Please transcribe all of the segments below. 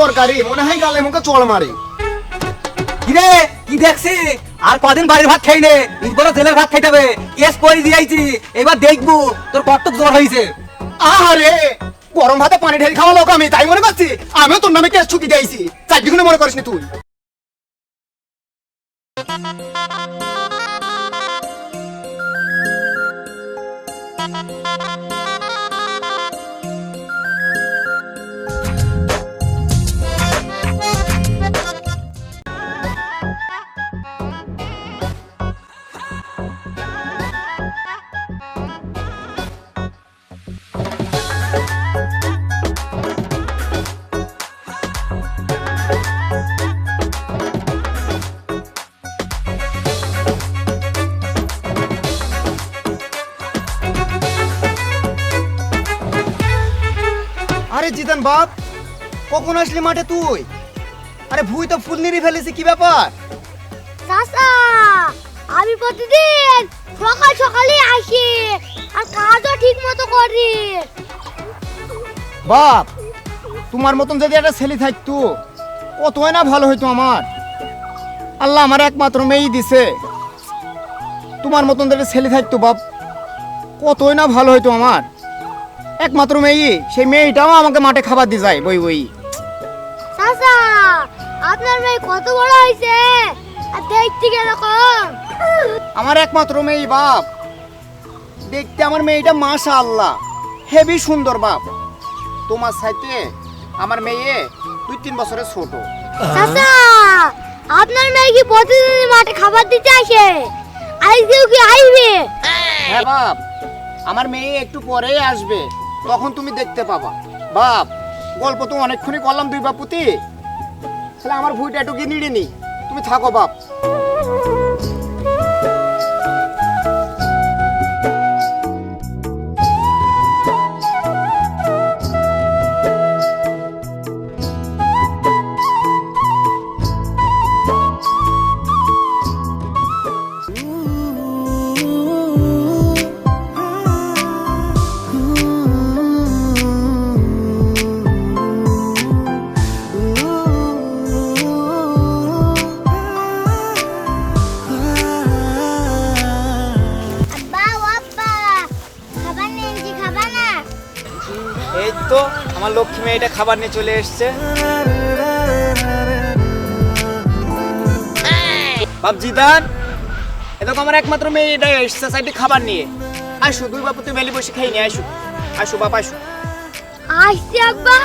তরকারি, মনে হয় গালে মুখে চড় মারে। কিরে, কি দেখছি? আর কদিন বাড়ির ভাত খাই নে বড় জেলের ভাত খাইতে হবে। কেস করে দিয়েছি এবার দেখব তোর কত জ্বর হয়েছে আরে গরম ভাতে পানি ঢেলে খাওয়া লোক আমি, তাই মনে করছি, আমিও তোর নামে কেস ছুটি দিয়েছি। চারদিকে মনে করিস তুই। আরে জিতান বাপ কখন আসলি মাঠে তুই? আরে ভুই তো ফুল নিয়ে ফেলেছি কি ব্যাপার? চাচা আমি প্রতিদিন সকাল সকালে আসি আর কাজও ঠিক মতো করি। বাপ তোমার মতন যদি একটা ছেলে থাকতো কতই না ভালো হইতো আমার। আল্লাহ আমার একমাত্র মেয়েই দিছে। তোমার মতন যদি ছেলে থাকতো বাপ কতই না ভালো হইতো আমার। একমাত্র মেয়ে সেই মেয়েটাও আমাকে মাঠে খাবার দিয়ে যায় বই বই। চাচা আপনার মেয়ে কত বড় হয়েছে? আর দেখতে কীরকম? আমার একমাত্র মেয়ে বাপ। দেখতে আমার মেয়েটা মাশা আল্লাহ হেভি সুন্দর বাপ। তোমার সাথে আমার মেয়ে দুই তিন বছরের ছোট। চাচা আপনার মেয়ে কি প্রতিদিন মাঠে খাবার দিতে আসে? আজকেও কি আসবে? হ্যাঁ বাপ আমার মেয়ে একটু পরেই আসবে। তখন তুমি দেখতে পাবা। বাপ, গল্প তো অনেকক্ষণই করলাম দুই বাপুতি। তাহলে আমার ভুইটা একটু গিয়ে নিড়ে নি। তুমি থাকো, বাপ। আমার লক্ষ্মী মেয়েটা খাবার নিয়ে চলে এসছে। বাপ জিদান এটা তো আমার একমাত্র মেয়ে এটা এসছে সাইডে খাবার নিয়ে। আসো দুই বাপু তুই মেলি বসে খেয়ে নিয়ে আসো। আসো বাপ আসো। আসছি আব্বা।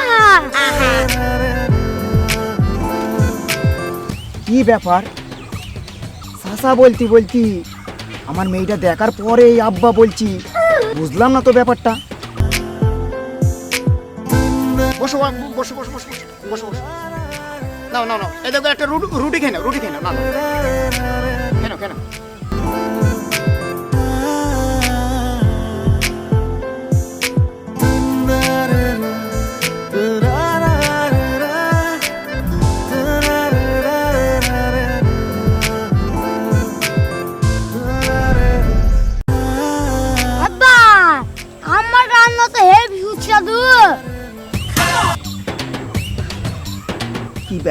কি ব্যাপার? সাসা বলতি বলতি আমার মেয়েটা দেখার পরে আব্বা বলছি। বুঝলাম না তো ব্যাপারটা। বসো বসো বসো বসো বসো বসো নাও নাও নাও। এই দেখো, একটা রুটি রুটি খেয়ে নাও, রুটি খেয়ে নাও না কেন কেন আব্বা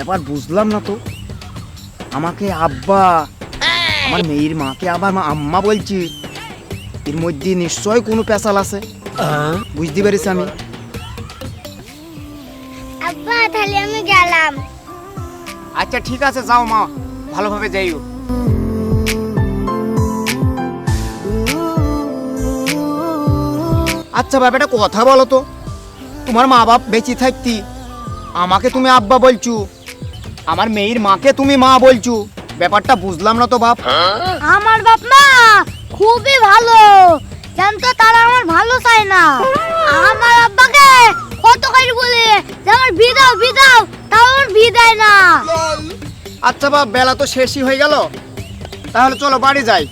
ব্যাপার বুঝলাম না তো। আমাকে আব্বা আমার মেয়ের মাকে আবার মা আম্মা বলছি। এর মধ্যে নিশ্চয় কোনো পেশাল আছে। বুঝতে পেরেছি আমি। আব্বা তাহলে আমি গেলাম। আচ্ছা ঠিক আছে যাও মা। ভালোভাবে যাইও। আচ্ছা বাবা একটা কথা বলো তো। তোমার মা বাপ বেঁচে থাকতি আমাকে তুমি আব্বা বলছু। আমার মেয়ের মাকে তুমি মা বলছো। ব্যাপারটা বুঝলাম না তো বাপ। আমার বাপ মা খুবই ভালো। জানতো তারা আমার ভালো চায় না। আমার আব্বাকে কত করে বলে যে আমার বিয়ে দাও বিয়ে দাও তাও আমার বিয়ে দেয় না। আচ্ছা বাপ বেলা তো শেষই হয়ে গেল। তাহলে চলো বাড়ি যাই।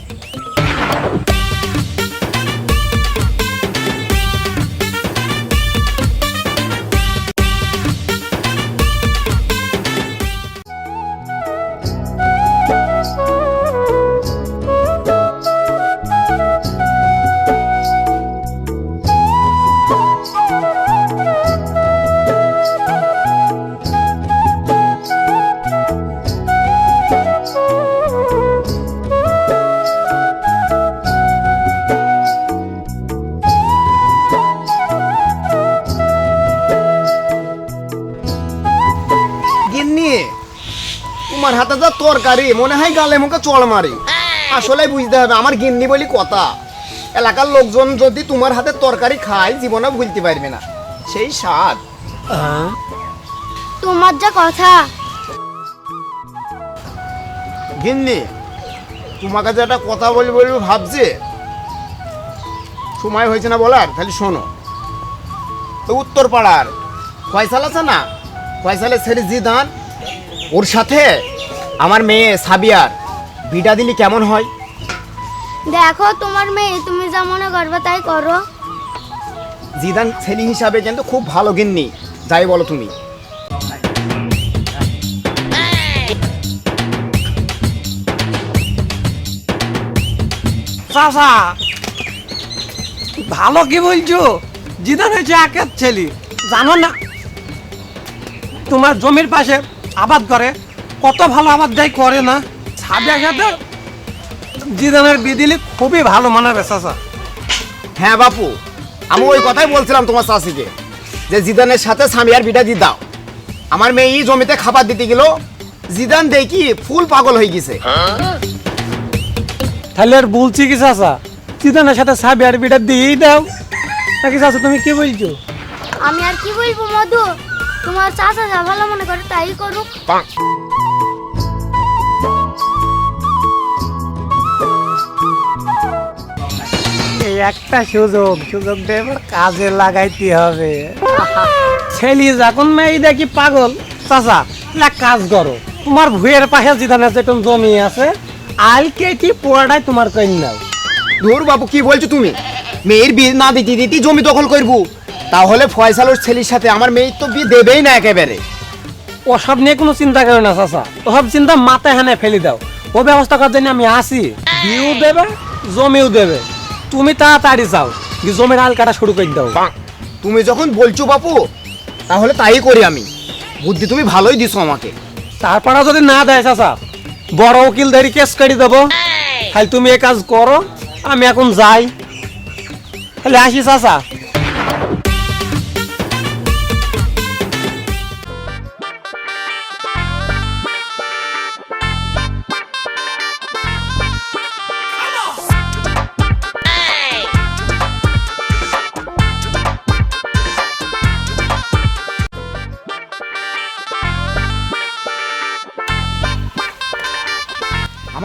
হাতে যা তরকারি মনে হয় গালে মুখে চড় মারি। আসলে বুঝতে হবে আমার গিন্নি বলি কথা। এলাকার লোকজন যদি তোমার হাতে তরকারি খায় জীবনে ভুলতে পারবে না। সেই স্বাদ। তোমার যা কথা। গিন্নি তোমাকে যে একটা কথা বলি বলব ভাবছে? সময় হয়েছে না বলার তাহলে শোনো। তো উত্তর পাড়ার ফয়সাল আছে না? ফয়সালের ছেলে জিদান ওর সাথে আমার মেয়ে সাবিয়ার বিটা দিলি কেমন হয়? দেখো তোমার মেয়ে তুমি যা মনে করবে তাই করো। জিদান ছেলে হিসাবে কিন্তু খুব ভালো গিন্নি যাই বলো তুমি। ভালো কি বলছো? জিদান হয়েছে একের ছেলে জানো না? তোমার জমির পাশে আবাদ করে কত ভালো আবাদ যাই করে না। সাবিয়া সাথে জিদানের বিদিলি খুবই ভালো মানাবে চাচা। হ্যাঁ বাপু আমি ওই কথাই বলছিলাম তোমার চাষিকে যে জিদানের সাথে সামিয়ার বিটা দিয়ে দাও। আমার মেয়ে এই জমিতে খাবার দিতে গেল জিদান দেখি ফুল পাগল হয়ে গেছে। তাহলে আর বলছি কি চাচা? জিদানের সাথে সাবিয়ার বিটা দিয়েই দাও। নাকি চাচা তুমি কি বলছো? আমি আর কি বলব মধু? তোমার চাচা যা ভালো মনে করে তাই করুক। একটা সুযোগ সুযোগটা এবার কাজে লাগাইতে হবে। ছেলে যখন মেয়ে দেখি পাগল। চাচা এক কাজ করো তোমার ভুয়ের পাশে জিদানের যেটন জমি আছে আল কেটি পোড়াটাই তোমার কন্যাও ধুর বাবু কি বলছো তুমি? মেয়ের বিয়ে না দিতে দিতে জমি দখল করব। তাহলে ফয়সালোর ছেলের সাথে আমার মেয়ের তো বিয়ে দেবেই না একেবারে। ওসব নিয়ে কোনো চিন্তা করো না চাচা। ওসব চিন্তা মাথায় হানে ফেলে দাও। ও ব্যবস্থা করার জন্য আমি আসি। বিয়েও দেবে জমিও দেবে। তুমি তাড়াতাড়ি যাও জমির হাল কাটা শুরু করে দাও। তুমি যখন বলছো বাপু তাহলে তাই করি আমি। বুদ্ধি তুমি ভালোই দিছো আমাকে। তারপরে যদি না দেয় চাচা বড় উকিল ধরি কেস কাটি দেবো। তাহলে তুমি এ কাজ করো আমি এখন যাই। তাহলে আসি চাচা।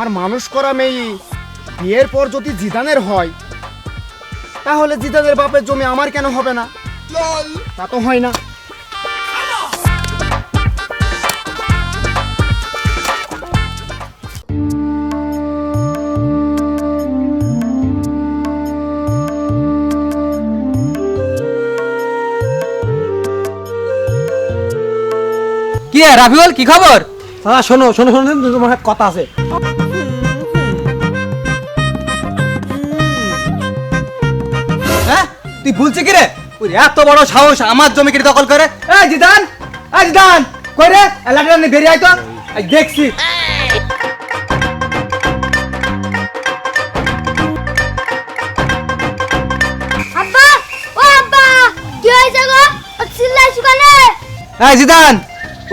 আমার মানুষ করা মেয়ে বিয়ের পর যদি জিদানের হয় তাহলে জিদানের বাপের জমি আমার কেন হবে না? তা তো হয় না। কি রাফিউল কি খবর? শোনো শোনো শোনো তোমার কথা আছে। ভুলছে কি রে ওই এত বড় সাহস আমার জমি কেটে দখল করে। এই জিদান এই জিদান কই রে? এলাকাটা নিয়ে বেরিয়ে আয় তো। দেখছি। আব্বা ও আব্বা কি হয়েছে গো? চিল্লাই শুকানে এই জিদান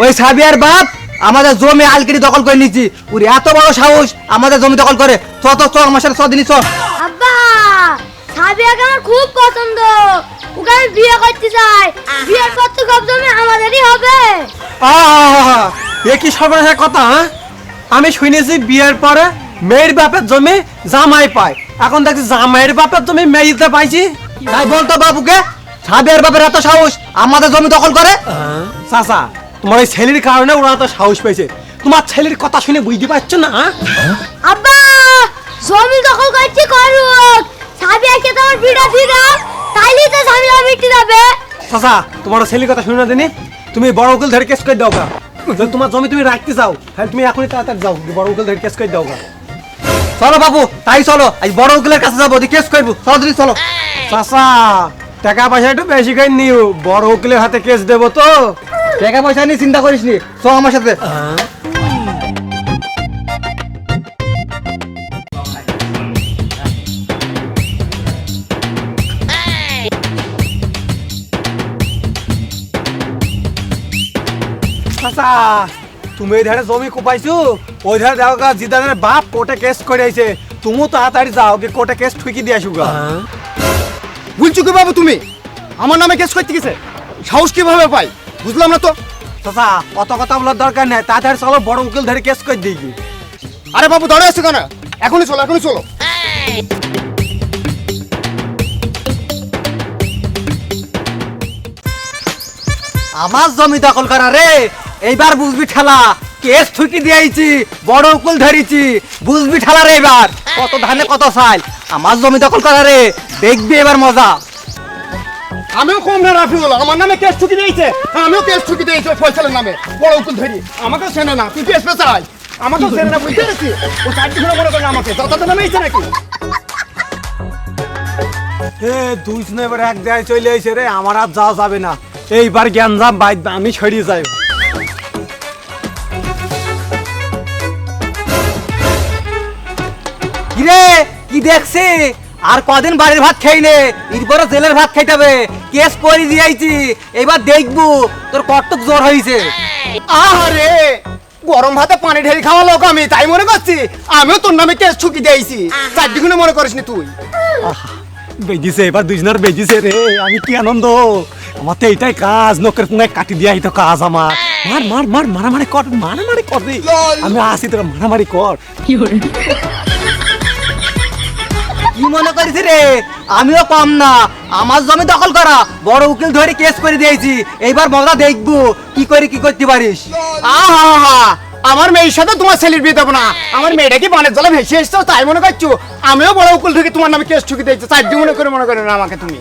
ওই সাবিয়ার বাপ আমাদের জমি আলকেটি দখল করে নিচ্ছি ওর এত বড় সাহস আমাদের জমি দখল করে। চ তো চ আমার সাথে ছ দিনই চ। আব্বা আমার খুব পছন্দ। ওকে আমি বিয়ে করতে চাই। বিয়ের পর তো সব জমি আমাদেরই হবে। আহা, এ কি সর্বনাশের কথা হ্যাঁ? আমি শুনেছি বিয়ের পরে মেয়ের বাপের জমি জামাই পায়। এখন দেখছি জামাইয়ের বাপের জমি মেয়েতে পাইছি। তাই বলতো বাবুকে সাবিয়ার বাপের এত সাহস আমাদের জমি দখল করে? চাচা তোমার ওই ছেলের কারণে ওরা তো সাহস পেয়েছে। তোমার ছেলের কথা শুনে বুঝতে পারছ না হ্যাঁ? আব্বা জমি দখল করছি করুক। সাবিয়াকে তো আমার বিড়া দিয়ে দাও তাইলেই তো ঝামেলা মিটে যাবে। চাচা তোমার ছেলের কথা শুনে না দিনি তুমি বড় উকিল ধরে কেস করে দাও গা। যদি তোমার জমি তুমি রাখতে চাও তাহলে তুমি এখনই তাড়াতাড়ি যাও বড় উকিল ধরে কেস করে দাও গা। চলো বাবু তাই চলো আজ বড় উকিলের কাছে যাব দি কেস করব। চলো দিদি চলো। চাচা টাকা পয়সা একটু বেশি করে নিও বড় উকিলের হাতে কেস দেবো তো। টাকা পয়সা নিয়ে চিন্তা করিস নি চ আমার সাথে। চাচা তুমি এই ধারে জমি কোপাইছো ওই ধারে দেখো গা জিদানের বাপ কোর্টে কেস করে আইছে। তুমিও তাড়াতাড়ি যাও কি কোর্টে কেস ঠুকি দিয়ে আসু গা। বলছো কি বাবু তুমি? আমার নামে কেস করতে গেছে। সাহস কীভাবে পাই? বুঝলাম না তো। চাচা অত কথা বলার দরকার নেই। তাড়াতাড়ি চলো বড় উকিল ধরে কেস করে দিই আরে বাবু দাঁড়িয়ে আছো কেন? এখনই চলো এখনই চলো। আমার জমি দখল করা রে। এইবার বুঝবি ঠেলা কেস ঠুকি দিয়েছি বড় উকুল ধরেছি বুঝবি ঠেলা রে এবার কত ধানে কত সাল আমার জমি দখল করা রে দেখবি এবার মজা। আমিও কম না রাফিউল আমার নামে কেস ঠুকি দিয়েছে আমিও কেস ঠুকি দিয়েছি ওই ফয়সালের নামে বড় উকিল ধরি আমাকেও চেনে না তুই কেস পেছাই আমাকেও চেনে না বুঝতে পেরেছি ও চারটি ঘুরে মনে করে আমাকে যত নামে এইছে নাকি? এ দুই এবার এক জায়গায় চলে আইছে রে আমার আর যাওয়া যাবে না এইবার জ্ঞানজাম বাইদ আমি ছড়িয়ে যাই দেখছি? আর কদিন বাড়ির ভাত খাইলে এরপরে জেলের ভাত খাইতে হবে। কেস করে দিয়েছি এবার দেখব তোর কটক জ্বর হয়েছে আরে গরম ভাতে পানি ঢেলে খাওয়া লোক আমি তাই মনে করছি? আমিও তোর নামে কেস ঠুকি দিয়েছি। ঘুরে মনে করিস নি তুই বেজিছে এবার দুজনের বেজিছে রে। আমি কি আনন্দ? আমার তো এইটাই কাজ নোকের পুঙ্গায় কাটি দিয়াই তো কাজ আমার। মার মার মার মারামারি কর মারামারি কর রে। আমি আসি তোরা মারামারি কর। কি মনে করিস রে? আমিও কম না। আমার জমি দখল করা। বড় উকিল ধরে কেস করে দিয়েছি। এইবার মজা দেখব। কি করে কি করতে পারিস? আহা আমার মেয়ের সাথে তোমার ছেলের বিয়ে দেবো না। আমার মেয়েটা কি বানের জলে ভেসে এসছো তাই মনে করছ? আমিও বড় উকুল থেকে তোমার নামে কেস ঠুকি দিয়েছি। চারটি মনে করে মনে করে না আমাকে তুমি।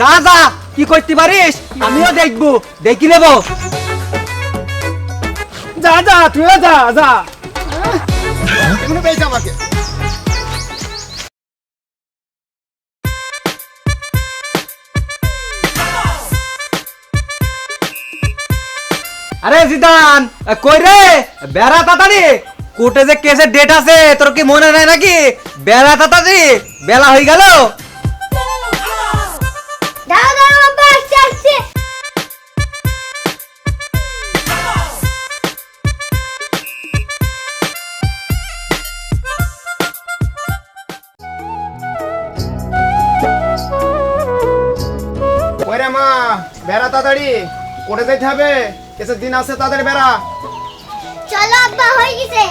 যা যা। কি করতে পারিস? আমিও দেখব। দেখি নেব। যা যা তুইও যা যা। আমাকে। আরে জিদান কই রে? বেড়া তাড়াতাড়ি কোর্টে যে কেসের ডেট আছে তোর কি মনে নাই নাকি? বেড়া তাড়াতাড়ি বেলা হয়ে গেল। আসছে আসছে। ওরে মা বেড়া তাড়াতাড়ি করে যেতে হবে? দিন আছে তাদের বেড়া। চলো আব্বা হয়ে গেছে।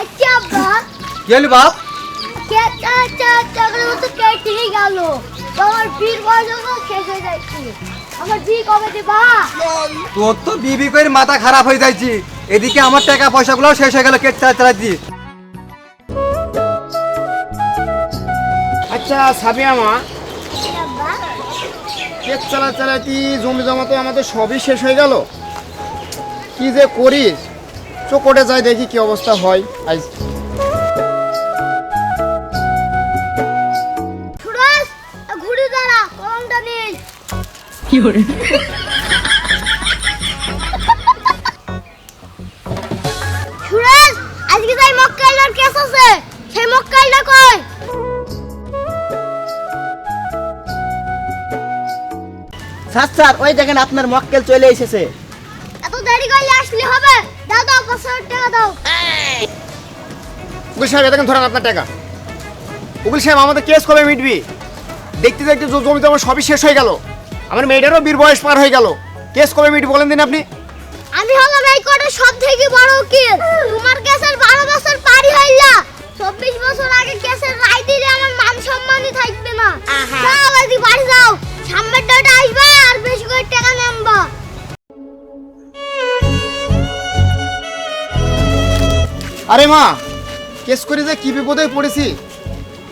আচ্ছা আব্বা। কি হলি বাপ? কেটা চা চাকরি মতো কেটে গেল। তোমার বীর বয়স শেষ হয়ে যাচ্ছে। আমার বি কবে দিবা? তোর তো বিবি করে মাথা খারাপ হয়ে যাইছি। এদিকে আমার টাকা পয়সাগুলো শেষ হয়ে গেল কেট চালা আচ্ছা সাবিয়া মা কেক চালা চালাতি জমি জমা তো আমাদের সবই শেষ হয়ে গেল। কি যে করিস চোকটে যাই দেখি কি অবস্থা হয়। আজ সুরজ ঘুরে দাঁড়া কলমটা নিস সুরজ স্যার স্যার ওই দেখেন আপনার মক্কেল চলে এসেছে। এত দেরি করলে আসলে হবে? দাও দাও পাঁচশো টাকা দাও। উকিল সাহেব দেখেন ধরেন আপনার টাকা। উকিল সাহেব আমাদের কেস কবে মিটবি? দেখতে দেখতে জমি জমা সবই শেষ হয়ে গেল। আমার মেয়েটারও বীর বয়স পার হয়ে গেল। কেস কবে মিটবি বলেন দিন আপনি? আমি হলাম এই কোর্টের সব থেকে বড় উকিল। তোমার কেসের বারো বছর পারি হইলা। চব্বিশ বছর আগে কেসের রায় দিলে আমার মান সম্মানই থাকবে না। যাও বাড়ি যাও। সামনের ডেটে আসবা আর বেশি করে টাকা নামবা। আরে মা কেস করে যে কি বিপদে পড়েছি?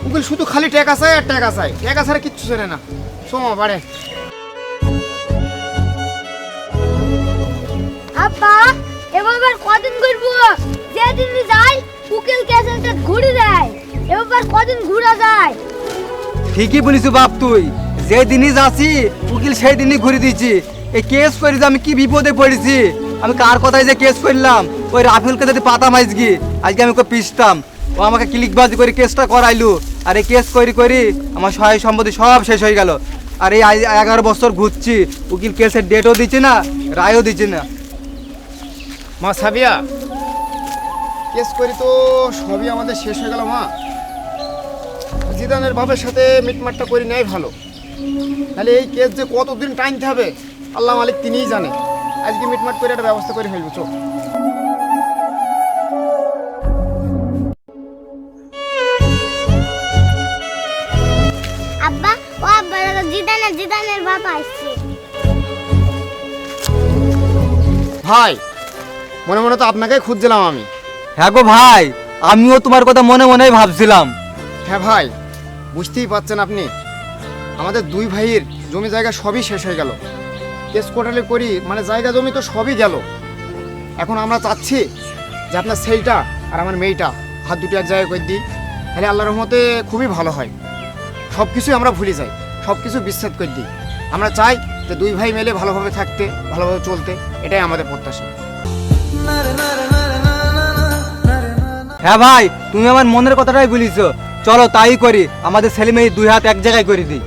উকিল শুধু খালি ট্যাকা চাই আর ট্যাকা চাই ট্যাকা ছাড়া কিচ্ছু ছেড়ে না। সোমা বাড়ে। আব্বা এবার কদিন ঘুরবো? যেদিন যাই উকিল কেসের ঘুরে দেয়। এবার কদিন ঘুরা যায়? ঠিকই বলিস বাপ তুই। যে দিনই যাচ্ছি উকিল সেই দিনই ঘুরে দিচ্ছি এই কেস করি যে আমি কি বিপদে পড়েছি আমি কার কথায় যে কেস করলাম? ওই রাফেলকে যদি পাতা মাইজগি আজকে আমি ওকে পিসতাম। ও আমাকে ক্লিকবাজি করে কেসটা করাইলু। আর এই কেস করি করি আমার সহায় সম্পত্তি সব শেষ হয়ে গেল। আর এই এগারো বছর ঘুরছি উকিল কেসের ডেটও দিচ্ছে না রায়ও দিচ্ছে না। মা সাবিয়া। কেস করি তো সবই আমাদের শেষ হয়ে গেল মা। জিদানের বাপের সাথে মিটমাটটা করি নেয় ভালো। তাহলে এই কেস যে কতদিন টাইমতে হবে আল্লাহ মালিক তিনিই জানে। আজকে মিটমাট করে একটা ব্যবস্থা করে ফেলব চো আব্বা ও আব্বা জিদানের জিদানের বাবা আসছে। ভাই মনে মনে তো আপনাকে খুঁজছিলাম আমি। হ্যাঁ গো ভাই আমিও তোমার কথা মনে মনেই ভাবছিলাম। হ্যাঁ ভাই বুঝতেই পারছেন আপনি। আমাদের দুই ভাইয়ের জমি জায়গা সবই শেষ হয়ে গেল। কেস কোটালে করি মানে জায়গা জমি তো সবই গেল। এখন আমরা চাচ্ছি যে আপনার সেইটা আর আমার মেয়েটা হাত দুটো এক জায়গায় করে দিই। তাহলে আল্লাহ রহমতে খুবই ভালো হয়। সব কিছুই আমরা ভুলে যাই সব কিছু বিচ্ছেদ করে দিই। আমরা চাই যে দুই ভাই মিলে ভালোভাবে থাকতে, ভালোভাবে চলতে, এটাই আমাদের প্রত্যাশা। হ্যাঁ ভাই, তুমি আমার মনের কথাটাই বলিছো চলো তাই করি, আমাদের ছেলে মেয়ে দুই হাত এক জায়গায় করে দিই।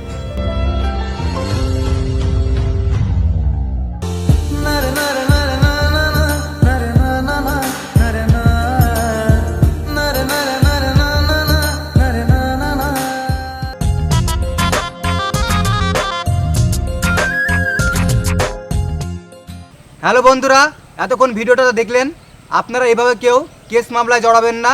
হ্যালো বন্ধুরা এতক্ষণ ভিডিওটা দেখলেন আপনারা এভাবে কেউ কেস মামলায় জড়াবেন না।